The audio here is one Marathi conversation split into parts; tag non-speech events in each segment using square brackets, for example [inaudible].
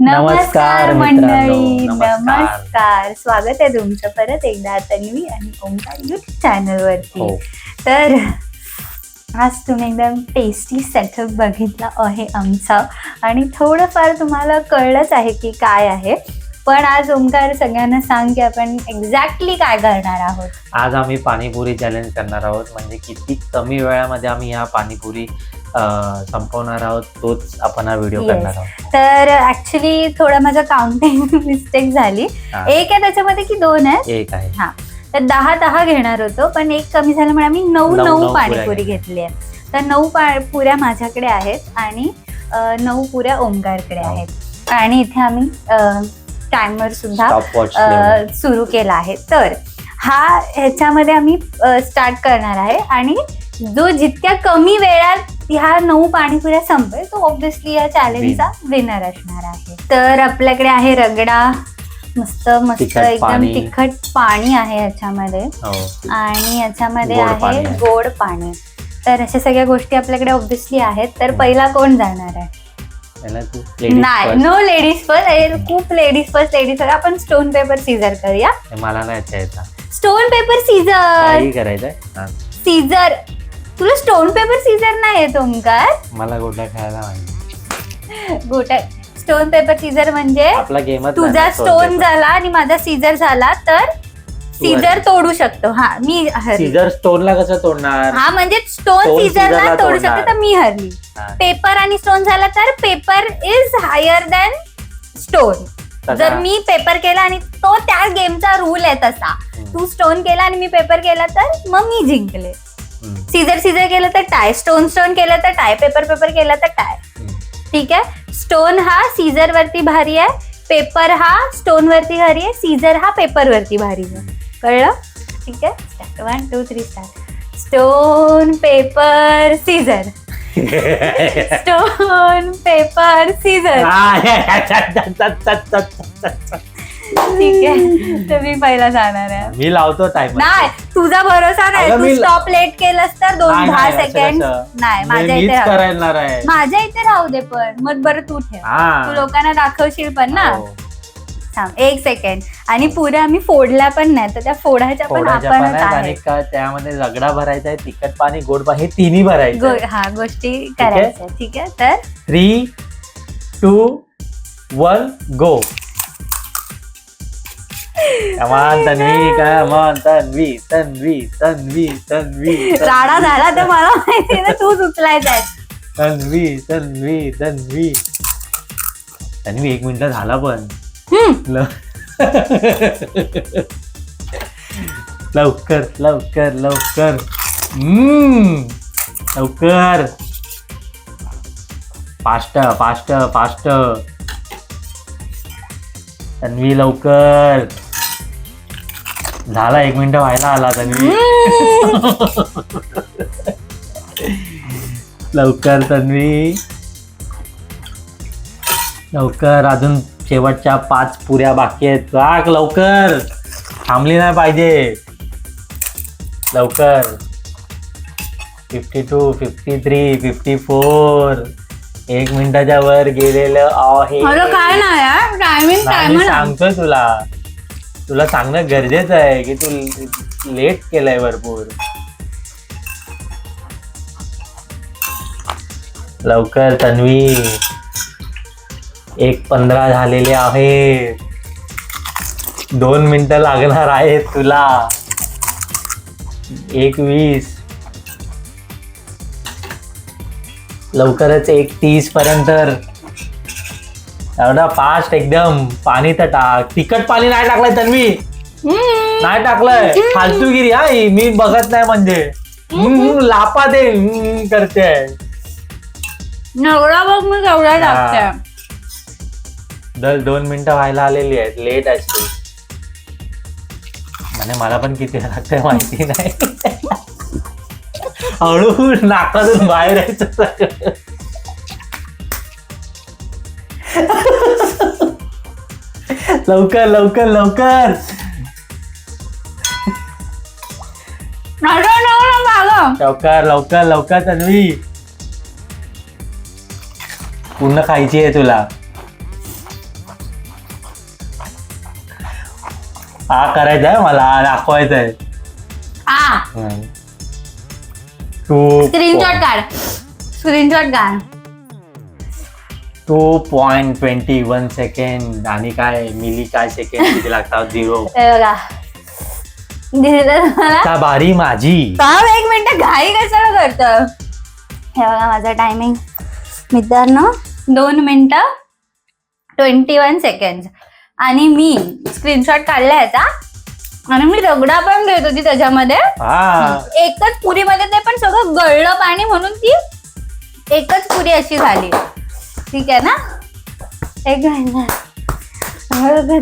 नमस्कार मंडळी. नमस्कार. स्वागत आहे तुमचं परत एकदा तन्वी आणि ओंकार युट्यूब चॅनल वरती हो. तर आज तुम्ही एकदम टेस्टी सेटअप बघितला आहे आमचा. आणि थोडंफार तुम्हाला कळलंच आहे की काय आहे. पण आज ओंकार सगळ्यांना सांग की आपण एक्झॅक्टली काय करणार आहोत. आज आम्ही पाणीपुरी चॅलेंज करणार आहोत. म्हणजे किती कमी वेळामध्ये आम्ही ह्या पाणीपुरी अं, संपवणार आहोत तोच आपण हा व्हिडिओ Yes. करणार आहोत. तर ऍक्च्युली थोडं माझं काउंटिंग मिस्टेक [laughs] झाली. हा, एक आहे त्याच्यामध्ये की दोन आहे एक आहे. तर दहा दहा घेणार होतो पण एक कमी झाल्यामुळे आम्ही नऊ नऊ- नऊ नऊ पाणीपुरी पुऱ्या घेतली आहे. तर नऊ पा पुऱ्या माझ्याकडे आहेत आणि अ, नऊ पुऱ्या ओंकारकडे हो. आहेत. आणि इथे आम्ही टायमर सुद्धा स्टॉप वॉच सुरू केला आहे. तर हा ह्याच्यामध्ये आम्ही स्टार्ट करणार आहे. आणि जो जितक्या कमी वेळात ह्या नऊ पाणीपुऱ्या संपेल तो ऑब्विसली या चॅलेंजचा विनर असणार आहे. तर आपल्याकडे आहे रगडा. मस्त मस्त तिखट एकदम पाणी. तिखट पाणी आहे याच्यामध्ये. हो. आणि याच्यामध्ये गोड आहे पाणी. आहे. गोड पाणी. तर अशा सगळ्या गोष्टी आपल्याकडे ऑब्विसली आहेत. तर हो. पहिला कोण जाणार आहे? पहिला तू ladies नाही first. नो लेडीज फर्स्ट खूप लेडीज फर्स्ट लेडीज फर्स्ट आपण स्टोन पेपर सीझर करूया. हे मला नाही यायचा. स्टोन पेपर सीझर काही करायचंय? हा, सीझर तुला स्टोन पेपर सीझर नाही येत ओंकार मला गोटा खेळायला माहिती. गोटा स्टोन पेपर सीझर म्हणजे आपला तुझा स्टोन झाला आणि माझा सीझर झाला तर सीझर तोडू शकतो. हा मी हरली. सीझर स्टोनला कसं तोडणार? हा म्हणजे स्टोन Stone सीझरला scissor ला तोडू. शकतो तर मी हरली. हा, पेपर आणि स्टोन झाला तर paper is higher than stone तसा. जर मी पेपर केला आणि तो त्या गेमचा रूल आहे तसा. हम्म, तू स्टोन केला आणि मी पेपर केला तर मग मी जिंकले. सीझर सीझर केलं तर टाय स्टोन स्टोन केलं तर टाय पेपर पेपर केलं तर टाय. ठीक आहे? स्टोन हा सीझर वरती भारी आहे. पेपर हा स्टोन वरती भारी आहे. सीझर हा पेपर वरती भारी आहे. कळलं? ठीक आहे? Start one two three start stone paper scissor stone paper scissor ठीक आहे? मी पहिला जाणार आहे. मी लावतो टाइम नाही. तुझा भरोसा नाही. अगं तू मी- स्टॉप लेट केलंस तर दोन दहा सेकंड नाही माझ्या इथे मीच राहू दे. करायला आहे. माझ्या इथे राहू दे पण. मग बरं तू ठेव. तू हा लोकांना दाखवशील पण ना? हो. थांब एक सेकंड आणि पुऱ्या आम्ही फोडल्या पण नाही तर त्या फोडायच्या पण फोडायच्या पण आपणच आहेत. आणि आहे का त्यामध्ये रगडा भरायचा आहे तिखट पाणी गोड पाणी हे तिन्ही भरायचं गो- हा गोष्टी करायच्या ठीक आहे? तर? थ्री टू वन गो कमान तन्वी कमान तन्वी तन्वी तन्वी तन्वी. राडा झाला तर मला माहिती ना तूच उचलायचा आहे. तन्वी तन्वी तन्वी. तन्वी एक मिनिट झाला पण. ल- लवकर लवकर लवकर. हम्म. लवकर. Fast fast fast. तन्वी लवकर. झाला एक मिनिट व्हायला आला तन्वी [laughs] लवकर तन्वी. लवकर अजून शेवटच्या पाच पुऱ्या बाकी आहेत. राख लवकर. थांबली नाही पाहिजे. लवकर. Fifty two fifty three fifty four एक मिनिटाच्या वर गेलेलं आहे. काय नाही मी सांगतोय तुला. तुला सांगणं गरजेचं आहे की तू लेट केलंय भरपूर. लवकर तन्वी. एक पंधरा झालेले आहे दोन मिनिटं लागणार आहेत तुला. एक वीस. लवकरच एक तीस पर्यंत. एवढा फास्ट एकदम. पाणी तर टाक तिखट पाणी नाही टाकलंय तन्वी. नाही टाकलंय. फालतूगिरी हा ही. मी बघत नाही म्हणजे. हम्म, लापा दे हम्म, करते. एवढा बघ मी केवढा टाकते दर दोन मिनिटं व्हायला आलेली आहेत. लेट असते म्हणजे मला पण किती लागतंय माहिती नाही. [laughs] हळू नाकातून बाहेर यायचं सगळं. लवकर लवकर लवकर. नवरा मागं. लवकर लवकर लवकर तन्वी. पूर्ण खायची आहे तुला. हा करायचा आहे मला हा दाखवायचा आहे आ टू स्क्रीनशॉट काढ. स्क्रीनशॉट काढ. Two point twenty one second आणि काय मिली काय सेकंड किती लागतात? झिरो [laughs] हे बघा. दिसलं तुम्हाला? त्या बारी माझी. थांब एक मिनिट. घाई कशाला करतं हे बघा माझा टायमिंग मित्रांनो दोन मिनिटं ट्वेंटी वन सेकंड आणि मी स्क्रीनशॉट काढला याचा आणि मी रगडा पण घेत होती त्याच्यामध्ये. हा. एकच पुरीमध्ये ते पण सगळं गळलं पाणी म्हणून ती एकच पुरी अशी झाली. ठीक आहे ना? एक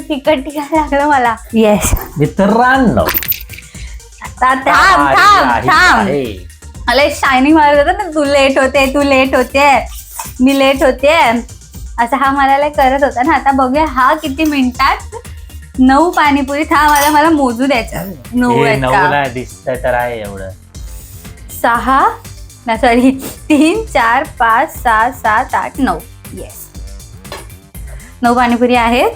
तिखट तिखट लागलं मला. येस मित्रांनो थांब थांब. मला शायनिंग मारत होता ना तू लेट होते तू लेट होते. मी लेट होते. असं हा मला करत होता ना. आता बघूया हा किती मिनिटात नऊ पाणीपुरी था मला मला मोजू द्यायचं. नऊ हे आहेत नऊ का? नाही दिसतंय तर आहे एवढं. सहा ना सॉरी तीन चार पाच सहा सात आठ नऊ. येस नऊ पाणीपुरी आहेत.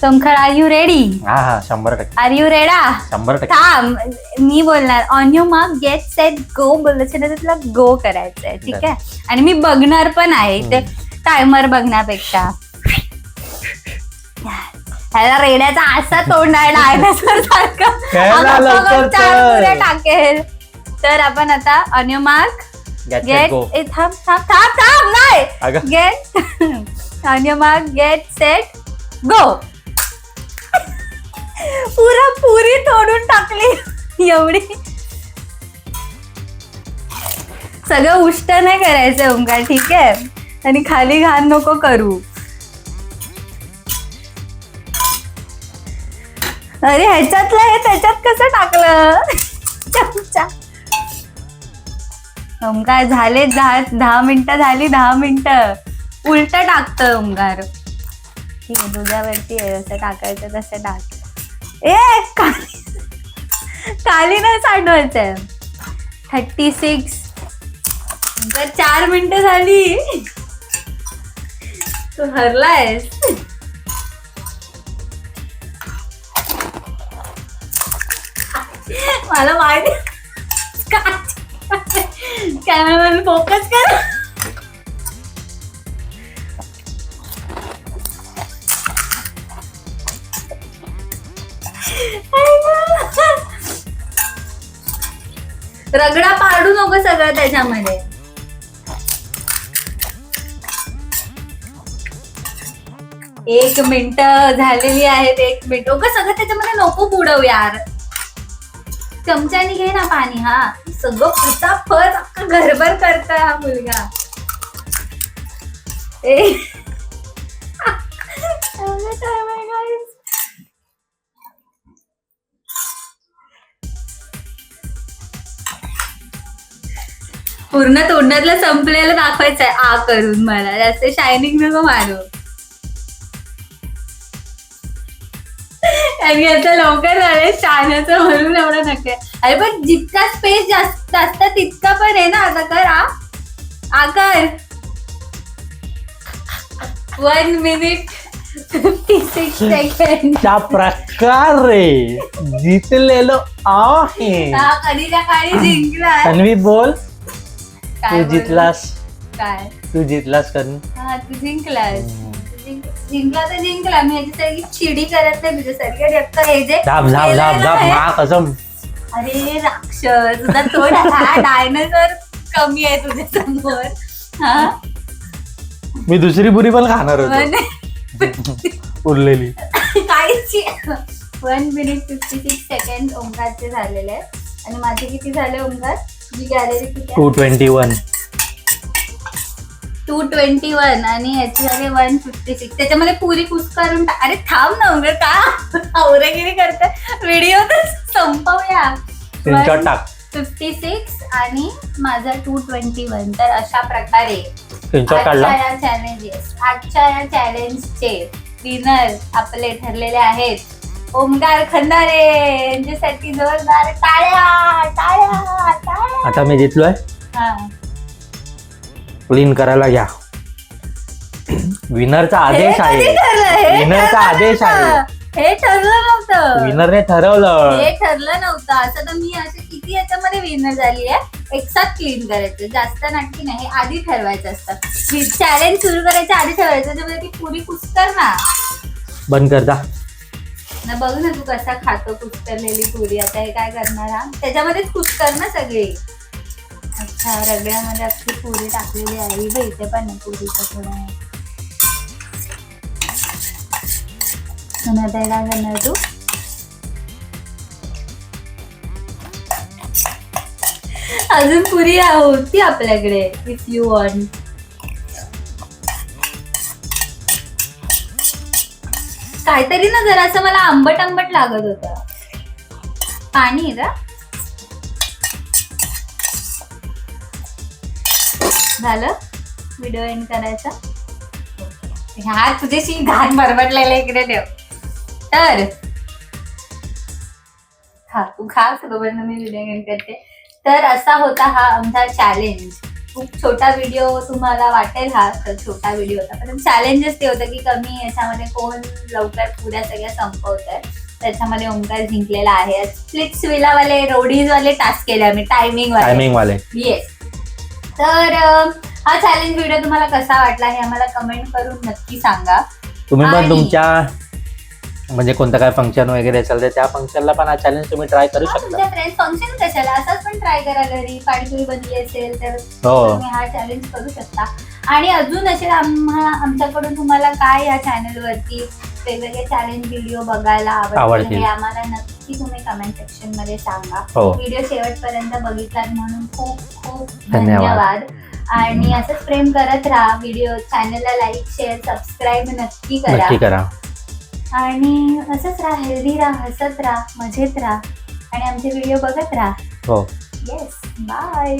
समखर आर यू रेडी हा हा शंभर टक्के. आर यू रेडा शंभर टक्के. थांब मी बोलणार. On you mark get set go बोलायचं ना तर तुला गो करायचं आहे ठीक आहे? आणि मी बघणार पण आहे ते टायमर बघण्यापेक्षा. ह्याला रेड्याचा असा तोंड आहे डायनासोर सारखं लवकर चार. पुऱ्या टाकेल. तर आपण आता on you mark Get set, get go. थांब थांब थांब थांब नाही अगं. Get you mark get set go पुरा पुरी तोडून टाकली. एवढी. सगळं उष्ट नाही करायचं ओंकार ठीक आहे? आणि खाली घाण नको करू. अरे ह्याच्यातलं हे त्याच्यात कसं टाकलं? [laughs] चमचा. ओंकार झाले दहा दहा मिनिटं झाली दहा मिनिटं. उलट टाकतं ओंकार. ठीक आहे तुझ्यावरती आहे जसं टाकायचं तसं टाक. ए काली काली नाही सांडवायचंय. थर्टी सिक्स जर चार मिनिटं झाली. तू हरलायस. मला माहिती कॅमेरामॅन फोकस कर. रगडा पाडू नको सगळं त्याच्यामध्ये. एक मिनिट झालेली आहेत एक मिनिट. का सगळं त्याच्यामध्ये नको बुडव यार. चमच्याने घे ना पाणी हा. सगळं फटाफट अख्खा घरभर करतोय हा मुलगा. ए. पूर्ण तोंडातलं संपलेलं दाखवायचंय. आ करून मला. जास्त शायनिंग नको मारू. आणि आता लवकर झालंय छानचं म्हणून एवढं नका अरे पण जितका स्पेस जास्त असता तितका पण आहे ना आता कर आकार. One minute fifty six second त्या प्रकारे जितलेलो आहे. हा जिंकला तन्वी बोल. काय तू? जितलास. काय? तू जितलास करून हा तू जिंकलास. जिंक- जिंकला तर जिंकला. मी याच्यासारखी चिडी करत नाही तुझ्यासारखी रक्त हे जे झाप झाप केलंय झाप ना झाप हे, मा कसम अरे राक्षस तुझा तोड हा डायनासोर कमी आहे तुझ्या समोर. हा? मी दुसरी पुरी पण खाणार होतो. [laughs] उरलेली. काहीच one minute fifty six second ओंकारचे झालेले आहे आणि माझे किती झाले ओंकार? जी गॅलरी किती two twenty one two twenty one आणि याचे झाले वन फिफ्टी सिक्स त्याच्यामध्ये पुरी कुस्कारून अरे थांब ना उगर का? औरगिरी करते. व्हिडिओ तर संपवूया. स्क्रीनशॉट टाक. फिफ्टी सिक्स आणि माझा टू ट्वेंटी वन तर अशा प्रकारे स्क्रीनशॉट काढला. आजच्या या चॅलेंजेस आजच्या या चॅलेंजचे विनर आपले ठरलेले आहेत. ओमकार खंदारे यांच्यासाठी जोरदार टाळ्या टाळ्या टाळ्या. आता मी जितलोय. हा. क्लीन करायला घ्या. विनरचा हे आदेश आहे. ठरलं? विनरचा आदेश आहे. हे ठरलं नव्हतं. विनरने ठरवलं. हे ठरलं नव्हतं. असं तर मी असे किती याच्यामध्ये विनर झाली आहे? एकसाथ क्लीन करायचं. जास्त नाटकी नाही हे आधी ठरवायचं असतं. चॅलेंज सुरू करायच्या आधी ठरवायचं. त्याच्यामध्ये ती पुरी कुस्कर ना. बंद कर जा. ना बघ ना तू कसा खातो कुस्करलेली पुरी. आता हे काय करणार त्याच्यामध्येच कुस्कर ना सगळी. रगड्यामध्ये आपली पुरी टाकलेली आहे. बाई इथे पण आहे पुरीचं थोडं. आहे. आता काय करणार तू? अजून पुरी होती आपल्याकडे इफ यू वॉन्ट काहीतरी ना जरा असं मला आंबट आंबट लागत होतं. पाणी आहे का? झालं. व्हिडिओ एंड करायचा. ह्या तुझ्याशी घाण बरबटलेला इकडे ठेव. तर हा तू खा बरोबर मी व्हिडिओ एंड करते. तर असा होता हा आमचा चॅलेंज खूप छोटा व्हिडिओ तुम्हाला वाटेल हा तर छोटा व्हिडिओ होता. पण चॅलेंजच ते होतं की कमी याच्यामध्ये कोण लवकर पुऱ्या सगळ्या संपवतंय. त्याच्यामध्ये ओंकार जिंकलेला आहे. स्प्लिट्स विलावाले रोडीज वाले टास्क केले आम्ही टायमिंग वाले. टायमिंग वाले. येस तर हा चॅलेंज व्हिडिओ तुम्हाला कसा वाटला हे आम्हाला कमेंट करून नक्की सांगा. तुम्ही पण आणि- तुमच्या म्हणजे कोणतं काय फंक्शन वगैरे असेल तर त्या फंक्शनला पण हा चॅलेंज तुम्ही ट्राय करू हा, शकता. तुमच्या फ्रेंड फंक्शन कशाला? असंच पण ट्राय करा घरी. पाणीपुरी बनली असेल तर हो. तुम्ही हा चॅलेंज करू शकता. आणि अजून असे आम्हा आमच्याकडून तुम्हाला काय या चॅनल वरती वेगवेगळे चॅलेंज व्हिडिओ बघायला आवडतील आवडतील. हे आम्हाला नक्की तुम्ही कमेंट सेक्शनमध्ये सांगा. हो. व्हिडिओ शेवटपर्यंत बघितलात म्हणून खूप खूप धन्यवाद. धन्यवाद. आणि असंच प्रेम करत राहा. व्हिडिओ चॅनलला लाईक शेअर सबस्क्राईब नक्की करा. नक्की करा. आणि असंच राहा. हेल्दी राहा हसत राहा मजेत राहा. आणि आमचे व्हिडिओ बघत राहा. हो. Yes bye